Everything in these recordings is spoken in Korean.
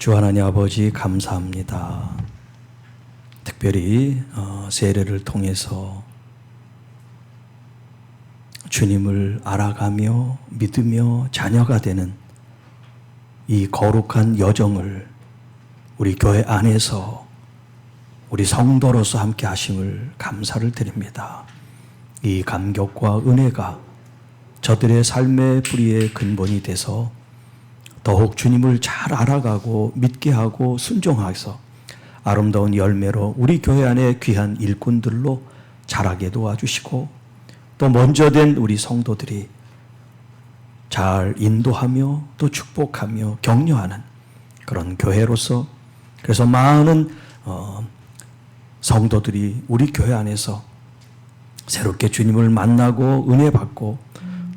주 하나님 아버지 감사합니다. 특별히 어, 세례를 통해서 주님을 알아가며 믿으며 자녀가 되는 이 거룩한 여정을 우리 교회 안에서 우리 성도로서 함께 하심을 감사를 드립니다. 이 감격과 은혜가 저들의 삶의 뿌리의 근본이 돼서 더욱 주님을 잘 알아가고 믿게 하고 순종해서 아름다운 열매로 우리 교회 안에 귀한 일꾼들로 자라게 도와주시고 또 먼저 된 우리 성도들이 잘 인도하며 또 축복하며 격려하는 그런 교회로서 그래서 많은 어, 성도들이 우리 교회 안에서 새롭게 주님을 만나고 은혜 받고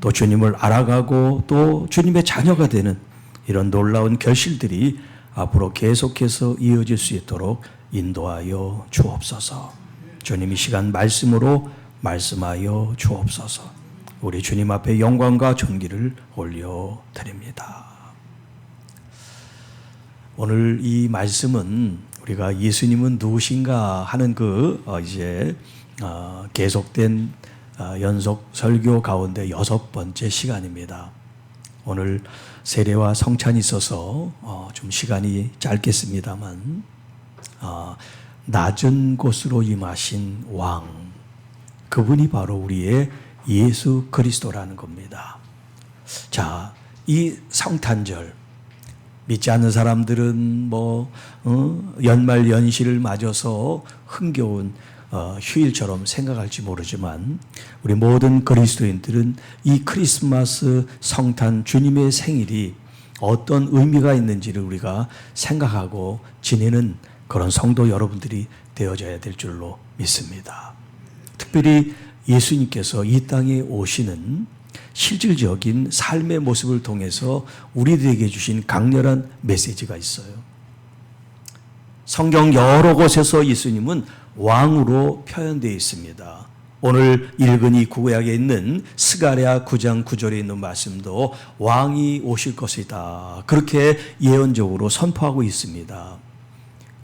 또 주님을 알아가고 또 주님의 자녀가 되는 이런 놀라운 결실들이 앞으로 계속해서 이어질 수 있도록 인도하여 주옵소서. 주님 이 시간 말씀으로 말씀하여 주옵소서. 우리 주님 앞에 영광과 존귀를 올려 드립니다. 오늘 이 말씀은 우리가 예수님은 누구신가 하는 그 어, 이제 어, 계속된 어, 연속 설교 가운데 여섯 번째 시간입니다. 오늘 세례와 성찬이 있어서 좀 시간이 짧겠습니다만 낮은 곳으로 임하신 왕 그분이 바로 우리의 예수 그리스도라는 겁니다. 자, 이 성탄절 믿지 않는 사람들은 뭐 어? 연말 연시를 맞아서 흥겨운 어, 휴일처럼 생각할지 모르지만 우리 모든 그리스도인들은 이 크리스마스 성탄 주님의 생일이 어떤 의미가 있는지를 우리가 생각하고 지내는 그런 성도 여러분들이 되어져야 될 줄로 믿습니다. 특별히 예수님께서 이 땅에 오시는 실질적인 삶의 모습을 통해서 우리들에게 주신 강렬한 메시지가 있어요. 성경 여러 곳에서 예수님은 왕으로 표현되어 있습니다. 오늘 읽은 이 구약에 있는 스가랴 9장 9절에 있는 말씀도 왕이 오실 것이다. 그렇게 예언적으로 선포하고 있습니다.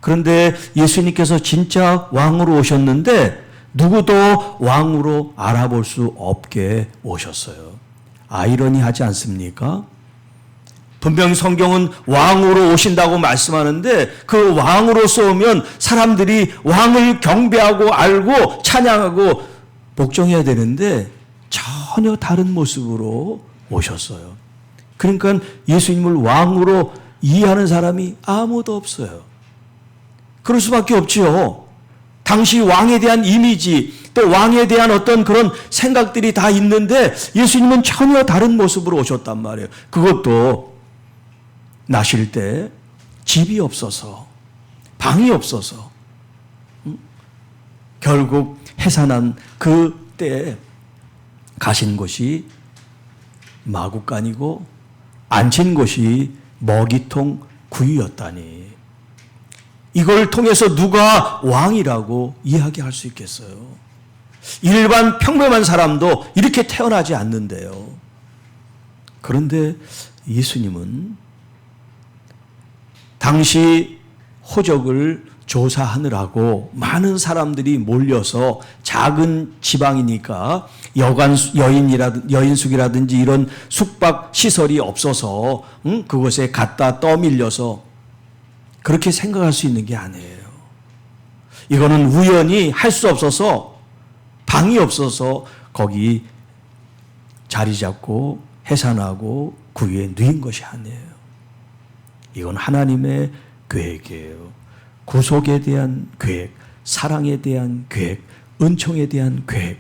그런데 예수님께서 진짜 왕으로 오셨는데 누구도 왕으로 알아볼 수 없게 오셨어요. 아이러니하지 않습니까? 분명히 성경은 왕으로 오신다고 말씀하는데 그 왕으로서 오면 사람들이 왕을 경배하고 알고 찬양하고 복종해야 되는데 전혀 다른 모습으로 오셨어요. 그러니까 예수님을 왕으로 이해하는 사람이 아무도 없어요. 그럴 수밖에 없지요. 당시 왕에 대한 이미지, 또 왕에 대한 어떤 그런 생각들이 다 있는데 예수님은 전혀 다른 모습으로 오셨단 말이에요. 그것도 나실 때 집이 없어서, 방이 없어서, 결국 해산한 그때 가신 곳이 마국간이고 앉힌 곳이 먹이통 구이였다니. 이걸 통해서 누가 왕이라고 이야기할 수 있겠어요? 일반 평범한 사람도 이렇게 태어나지 않는데요. 그런데 예수님은 당시 호적을 조사하느라고 많은 사람들이 몰려서 작은 지방이니까 여관 여인이라든 여인숙이라든지 이런 숙박 시설이 없어서 응? 그곳에 갖다 떠밀려서 그렇게 생각할 수 있는 게 아니에요. 이거는 우연히 할 수 없어서 방이 없어서 거기 자리 잡고 해산하고 구유에 누인 것이 아니에요. 이건 하나님의 계획이에요. 구속에 대한 계획, 사랑에 대한 계획, 은총에 대한 계획.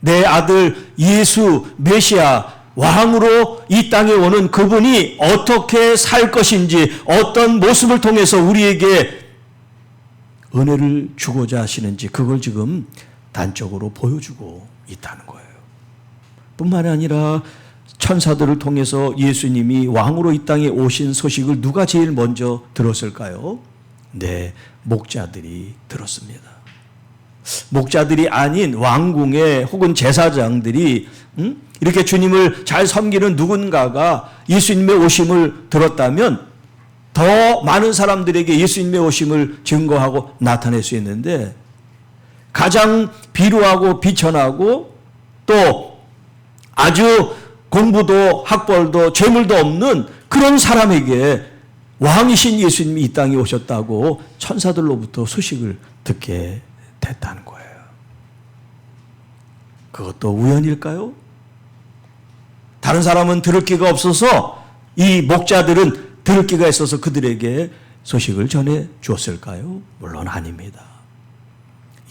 내 아들 예수 메시아 왕으로 이 땅에 오는 그분이 어떻게 살 것인지 어떤 모습을 통해서 우리에게 은혜를 주고자 하시는지 그걸 지금 단적으로 보여주고 있다는 거예요. 뿐만 아니라 천사들을 통해서 예수님이 왕으로 이 땅에 오신 소식을 누가 제일 먼저 들었을까요? 네, 목자들이 들었습니다. 목자들이 아닌 왕궁의 혹은 제사장들이 음? 이렇게 주님을 잘 섬기는 누군가가 예수님의 오심을 들었다면 더 많은 사람들에게 예수님의 오심을 증거하고 나타낼 수 있는데 가장 비루하고 비천하고 또 아주 공부도 학벌도 재물도 없는 그런 사람에게 왕이신 예수님이 이 땅에 오셨다고 천사들로부터 소식을 듣게 됐다는 거예요. 그것도 우연일까요? 다른 사람은 들을 기가 없어서 이 목자들은 들을 기가 있어서 그들에게 소식을 전해 주었을까요? 물론 아닙니다.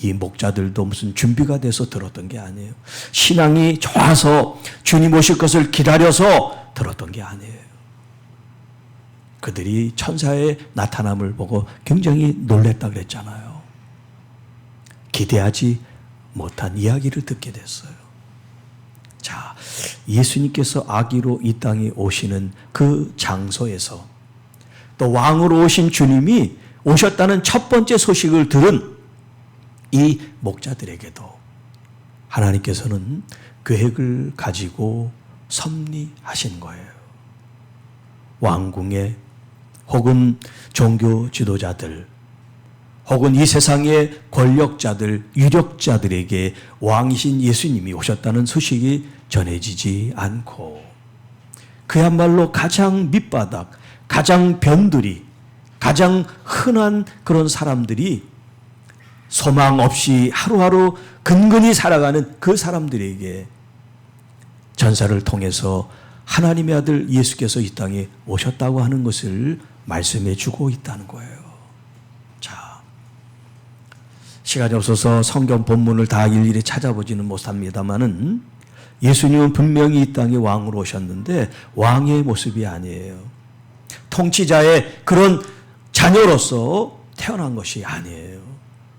이 목자들도 무슨 준비가 돼서 들었던 게 아니에요. 신앙이 좋아서 주님 오실 것을 기다려서 들었던 게 아니에요. 그들이 천사의 나타남을 보고 굉장히 놀랬다 그랬잖아요. 기대하지 못한 이야기를 듣게 됐어요. 자, 예수님께서 아기로 이 땅에 오시는 그 장소에서 또 왕으로 오신 주님이 오셨다는 첫 번째 소식을 들은 이 목자들에게도 하나님께서는 계획을 가지고 섭리하신 거예요. 왕궁에 혹은 종교 지도자들 혹은 이 세상의 권력자들, 유력자들에게 왕이신 예수님이 오셨다는 소식이 전해지지 않고 그야말로 가장 밑바닥, 가장 변두리, 가장 흔한 그런 사람들이 소망 없이 하루하루 근근히 살아가는 그 사람들에게 전사를 통해서 하나님의 아들 예수께서 이 땅에 오셨다고 하는 것을 말씀해 주고 있다는 거예요. 자, 시간이 없어서 성경 본문을 다 일일이 찾아보지는 못합니다만은 예수님은 분명히 이 땅에 왕으로 오셨는데 왕의 모습이 아니에요. 통치자의 그런 자녀로서 태어난 것이 아니에요.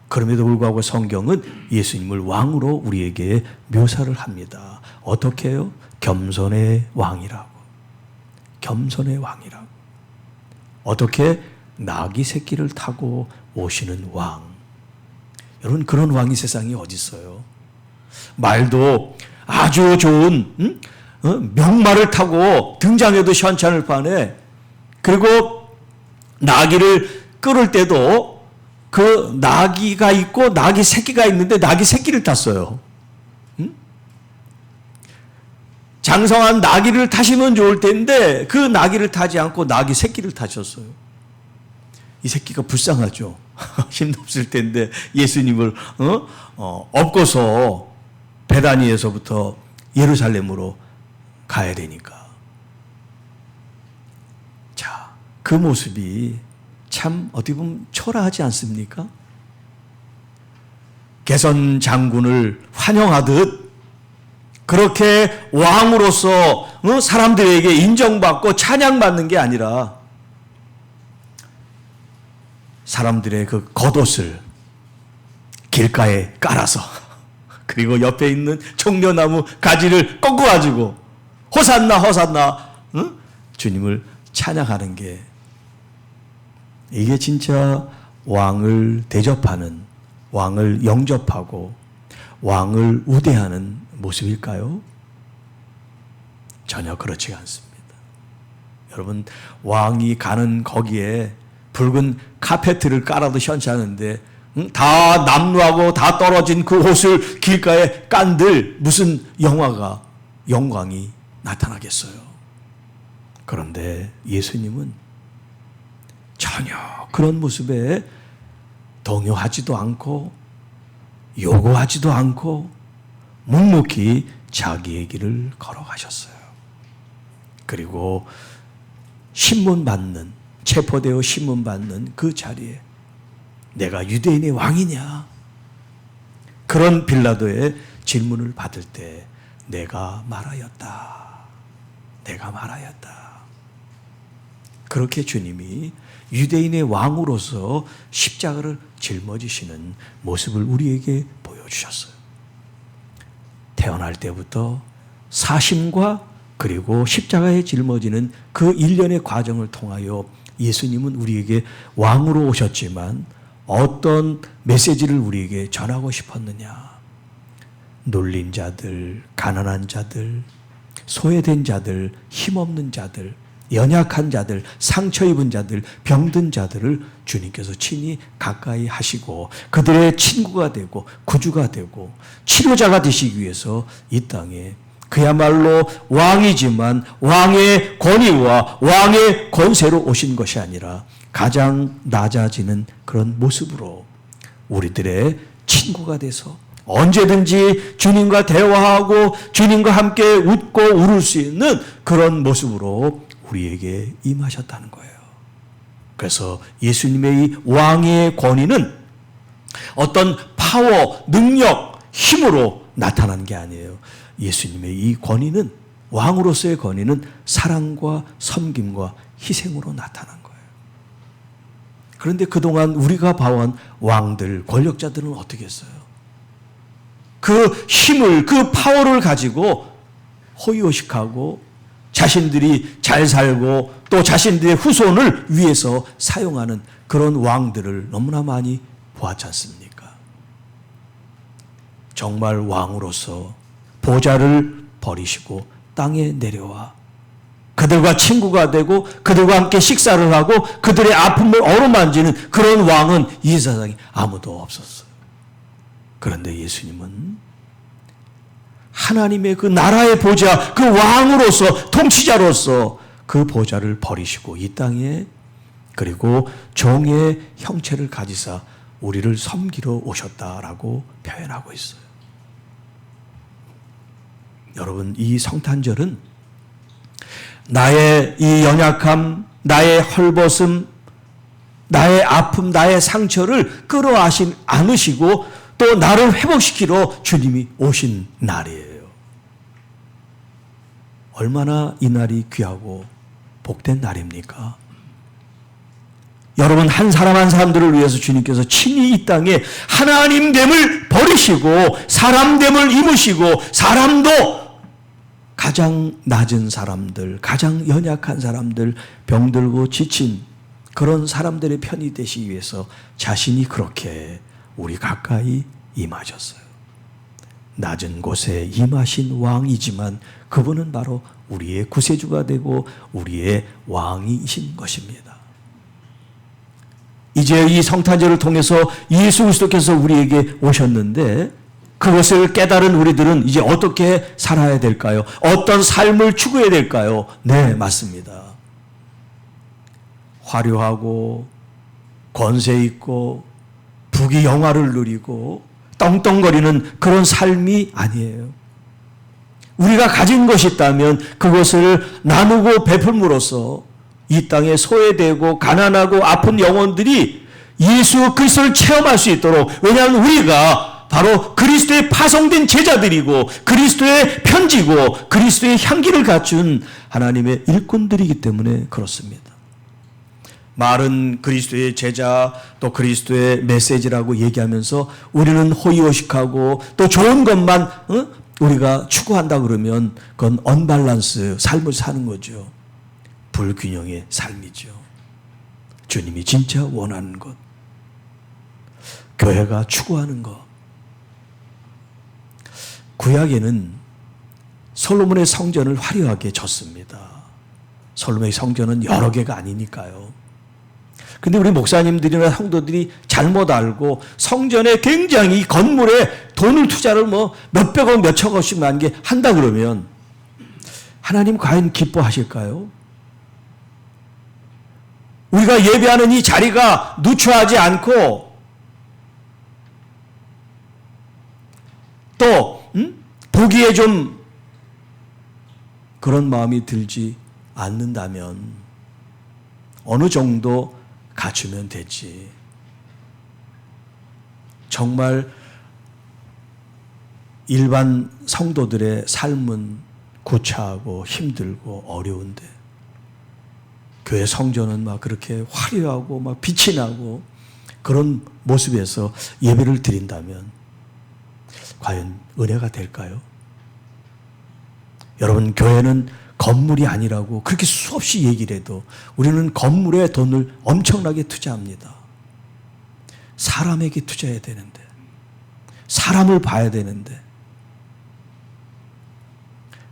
그럼에도 불구하고 성경은 예수님을 왕으로 우리에게 묘사를 합니다. 어떻게 해요? 겸손의 왕이라고. 겸손의 왕이라고. 어떻게 나귀 새끼를 타고 오시는 왕. 여러분 그런 왕이 세상에 어디 있어요? 말도 아주 좋은 응? 어? 명말을 타고 등장해도 시원찮을 판에 그리고 나귀를 끌을 때도 그 나귀가 있고 나귀 새끼가 있는데 나귀 새끼를 탔어요. 응? 장성한 나귀를 타시면 좋을 텐데 그 나귀를 타지 않고 나귀 새끼를 타셨어요. 이 새끼가 불쌍하죠. 힘도 없을 텐데 예수님을 어? 어, 업고서 베다니에서부터 예루살렘으로 가야 되니까. 자, 그 모습이 참 어떻게 보면 초라하지 않습니까? 개선 장군을 환영하듯 그렇게 왕으로서 어, 사람들에게 인정받고 찬양받는 게 아니라 사람들의 그 겉옷을 길가에 깔아서 그리고 옆에 있는 종려나무 가지를 꺾어가지고 호산나 호산나 응? 주님을 찬양하는 게 이게 진짜 왕을 대접하는 왕을 영접하고 왕을 우대하는 모습일까요? 전혀 그렇지가 않습니다. 여러분 왕이 가는 거기에 붉은 카페트를 깔아도 시원찮은데 응? 다 남루하고 다 떨어진 그 옷을 길가에 깐들 무슨 영화가 영광이 나타나겠어요. 그런데 예수님은 전혀 그런 모습에 동요하지도 않고 요구하지도 않고 묵묵히 자기의 길을 걸어가셨어요. 그리고 신문 받는 체포되어 신문 받는 그 자리에 내가 유대인의 왕이냐? 그런 빌라도의 질문을 받을 때 내가 말하였다. 내가 말하였다. 그렇게 주님이 유대인의 왕으로서 십자가를 짊어지시는 모습을 우리에게 보여주셨어요. 태어날 때부터 사심과 그리고 십자가에 짊어지는 그 일련의 과정을 통하여 예수님은 우리에게 왕으로 오셨지만 어떤 메시지를 우리에게 전하고 싶었느냐? 놀린 자들, 가난한 자들, 소외된 자들, 힘없는 자들, 연약한 자들, 상처 입은 자들, 병든 자들을 주님께서 친히 가까이 하시고 그들의 친구가 되고 구주가 되고 치료자가 되시기 위해서 이 땅에 그야말로 왕이지만 왕의 권위와 왕의 권세로 오신 것이 아니라 가장 낮아지는 그런 모습으로 우리들의 친구가 돼서 언제든지 주님과 대화하고 주님과 함께 웃고 울을 수 있는 그런 모습으로 우리에게 임하셨다는 거예요. 그래서 예수님의 이 왕의 권위는 어떤 파워, 능력, 힘으로 나타난 게 아니에요. 예수님의 이 권위는 왕으로서의 권위는 사랑과 섬김과 희생으로 나타난 거예요. 그런데 그동안 우리가 봐온 왕들, 권력자들은 어떻게 했어요? 그 힘을, 그 파워를 가지고 호의호식하고 자신들이 잘 살고 또 자신들의 후손을 위해서 사용하는 그런 왕들을 너무나 많이 보았지 않습니까? 정말 왕으로서 보좌를 버리시고 땅에 내려와 그들과 친구가 되고 그들과 함께 식사를 하고 그들의 아픔을 어루만지는 그런 왕은 이 세상에 아무도 없었어요. 그런데 예수님은 하나님의 그 나라의 보좌, 그 왕으로서, 통치자로서 그 보좌를 버리시고 이 땅에 그리고 종의 형체를 가지사 우리를 섬기러 오셨다라고 표현하고 있어요. 여러분, 이 성탄절은 나의 이 연약함, 나의 헐벗음, 나의 아픔, 나의 상처를 끌어안시 않으시고 또 나를 회복시키러 주님이 오신 날이에요. 얼마나 이 날이 귀하고 복된 날입니까? 여러분 한 사람 한 사람들을 위해서 주님께서 친히 이 땅에 하나님 됨을 버리시고 사람 됨을 입으시고 사람도 가장 낮은 사람들, 가장 연약한 사람들, 병들고 지친 그런 사람들의 편이 되시기 위해서 자신이 그렇게 우리 가까이 임하셨어요. 낮은 곳에 임하신 왕이지만 그분은 바로 우리의 구세주가 되고 우리의 왕이신 것입니다. 이제 이 성탄절을 통해서 예수 그리스도께서 우리에게 오셨는데 그것을 깨달은 우리들은 이제 어떻게 살아야 될까요? 어떤 삶을 추구해야 될까요? 네, 맞습니다. 화려하고 권세 있고 부귀 영화를 누리고 떵떵거리는 그런 삶이 아니에요. 우리가 가진 것이 있다면 그것을 나누고 베풀므로써 이 땅에 소외되고 가난하고 아픈 영혼들이 예수 그리스도를 체험할 수 있도록 왜냐하면 우리가 바로 그리스도의 파송된 제자들이고 그리스도의 편지고 그리스도의 향기를 갖춘 하나님의 일꾼들이기 때문에 그렇습니다. 말은 그리스도의 제자 또 그리스도의 메시지라고 얘기하면서 우리는 호의호식하고 또 좋은 것만 어? 우리가 추구한다 그러면 그건 언밸런스 삶을 사는 거죠. 불균형의 삶이죠. 주님이 진짜 원하는 것. 교회가 추구하는 것. 구약에는 솔로몬의 성전을 화려하게 졌습니다. 솔로몬의 성전은 여러 개가 아니니까요. 근데 우리 목사님들이나 성도들이 잘못 알고 성전에 굉장히 건물에 돈을 투자를 뭐 몇백억 몇천억씩 만게 한다 그러면 하나님 과연 기뻐하실까요? 우리가 예배하는 이 자리가 누추하지 않고 또 음? 보기에 좀 그런 마음이 들지 않는다면 어느 정도 갖추면 되지. 정말 일반 성도들의 삶은 구차하고 힘들고 어려운데 교회 성전은 막 그렇게 화려하고 막 빛이 나고 그런 모습에서 예배를 드린다면 과연 은혜가 될까요? 여러분 교회는 건물이 아니라고 그렇게 수없이 얘기를 해도 우리는 건물에 돈을 엄청나게 투자합니다. 사람에게 투자해야 되는데, 사람을 봐야 되는데,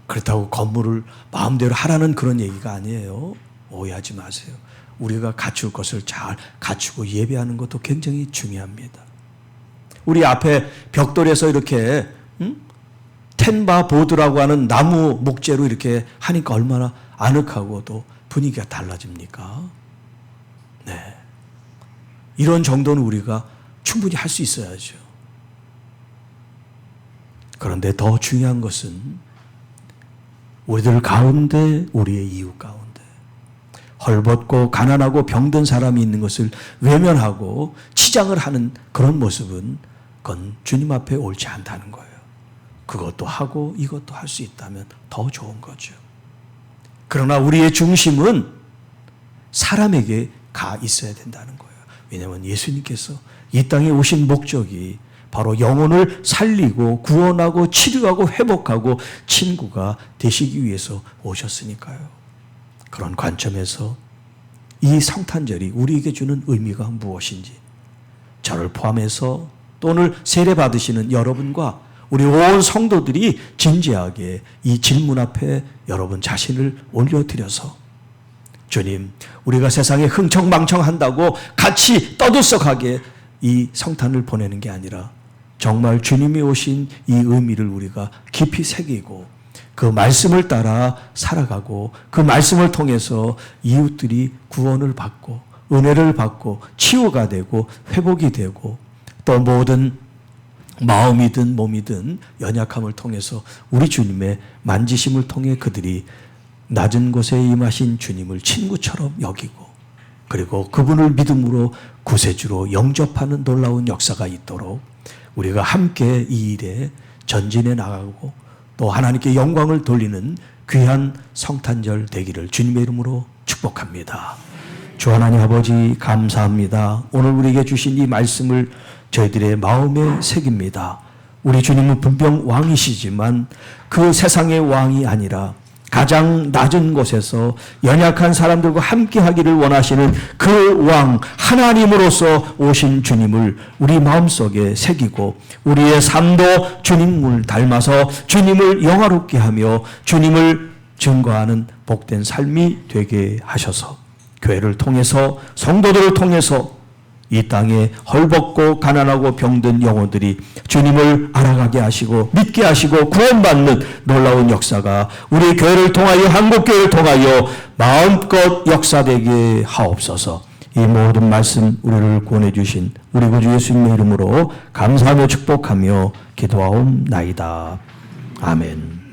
그렇다고 건물을 마음대로 하라는 그런 얘기가 아니에요. 오해하지 마세요. 우리가 갖출 것을 잘 갖추고 예배하는 것도 굉장히 중요합니다. 우리 앞에 벽돌에서 이렇게 음? 텐바 보드라고 하는 나무 목재로 이렇게 하니까 얼마나 아늑하고 또 분위기가 달라집니까? 네. 이런 정도는 우리가 충분히 할 수 있어야죠. 그런데 더 중요한 것은 우리들 가운데 우리의 이웃 가운데 헐벗고 가난하고 병든 사람이 있는 것을 외면하고 치장을 하는 그런 모습은 그건 주님 앞에 옳지 않다는 거예요. 그것도 하고 이것도 할 수 있다면 더 좋은 거죠. 그러나 우리의 중심은 사람에게 가 있어야 된다는 거예요. 왜냐하면 예수님께서 이 땅에 오신 목적이 바로 영혼을 살리고 구원하고 치료하고 회복하고 친구가 되시기 위해서 오셨으니까요. 그런 관점에서 이 성탄절이 우리에게 주는 의미가 무엇인지 저를 포함해서 또 오늘 세례 받으시는 여러분과 우리 온 성도들이 진지하게 이 질문 앞에 여러분 자신을 올려드려서 주님, 우리가 세상에 흥청망청한다고 같이 떠들썩하게 이 성탄을 보내는 게 아니라 정말 주님이 오신 이 의미를 우리가 깊이 새기고 그 말씀을 따라 살아가고 그 말씀을 통해서 이웃들이 구원을 받고 은혜를 받고 치유가 되고 회복이 되고 또 모든 마음이든 몸이든 연약함을 통해서 우리 주님의 만지심을 통해 그들이 낮은 곳에 임하신 주님을 친구처럼 여기고 그리고 그분을 믿음으로 구세주로 영접하는 놀라운 역사가 있도록 우리가 함께 이 일에 전진해 나가고 또 하나님께 영광을 돌리는 귀한 성탄절 되기를 주님의 이름으로 축복합니다. 주 하나님 아버지 감사합니다. 오늘 우리에게 주신 이 말씀을 저희들의 마음에 새깁니다. 우리 주님은 분명 왕이시지만 그 세상의 왕이 아니라 가장 낮은 곳에서 연약한 사람들과 함께 하기를 원하시는 그 왕 하나님으로서 오신 주님을 우리 마음속에 새기고 우리의 삶도 주님을 닮아서 주님을 영화롭게 하며 주님을 증거하는 복된 삶이 되게 하셔서 교회를 통해서 성도들을 통해서 이 땅에 헐벗고 가난하고 병든 영혼들이 주님을 알아가게 하시고 믿게 하시고 구원받는 놀라운 역사가 우리 교회를 통하여 한국교회를 통하여 마음껏 역사되게 하옵소서 이 모든 말씀 우리를 구원해 주신 우리 구주 예수님의 이름으로 감사하며 축복하며 기도하옵나이다. 아멘.